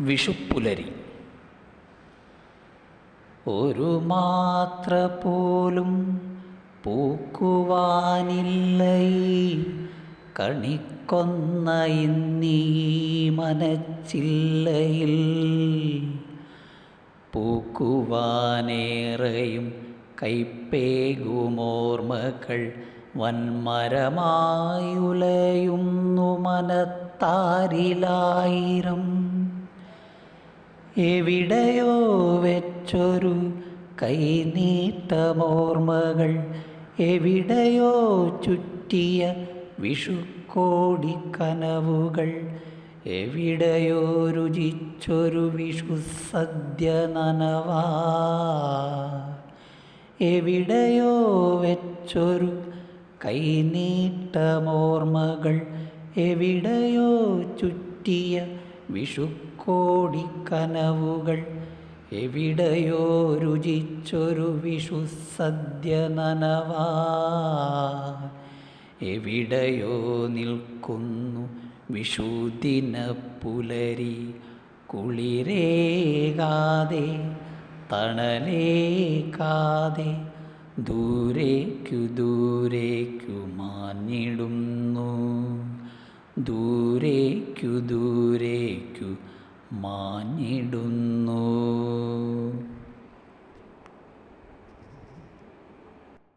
വിഷുപ്പുലരി. ഒരു മാത്ര പോലും പൂക്കുവാനില്ലൈ. കണിക്കൊന്ന ഇന്നീ മനച്ചില്ലയിൽ. പൂക്കുവാനേറെയും കൈപ്പേകുമോർമ്മകൾ വൻമരമായുലയുന്നു മനത്താരിലായിരം. എവിടെയോ വെച്ചൊരു കൈനീട്ടമോർമ്മകൾ എവിടെയോ ചുറ്റിയ വിഷുക്കോടിക്കനവുകൾ എവിടെയോ രുചിച്ചൊരു വിഷുസദ്യ നനവാ. എവിടെയോ വെച്ചൊരു കൈനീട്ടമോർമ്മകൾ എവിടെയോ ചുറ്റിയ വിഷുക്കോടിക്കനവുകൾ എവിടെയോ രുചിച്ചൊരു വിഷുസദ്യ നനവാ. എവിടെയോ നിൽക്കുന്നു വിഷുദിന പുലരി കുളിരേകാതെ തണലേക്കാതെ ദൂരേക്കു ദൂരേക്കു മാഞ്ഞിടുന്നു ദൂരേക്കു ദൂരേക്കു മാഞ്ഞിടുന്നു.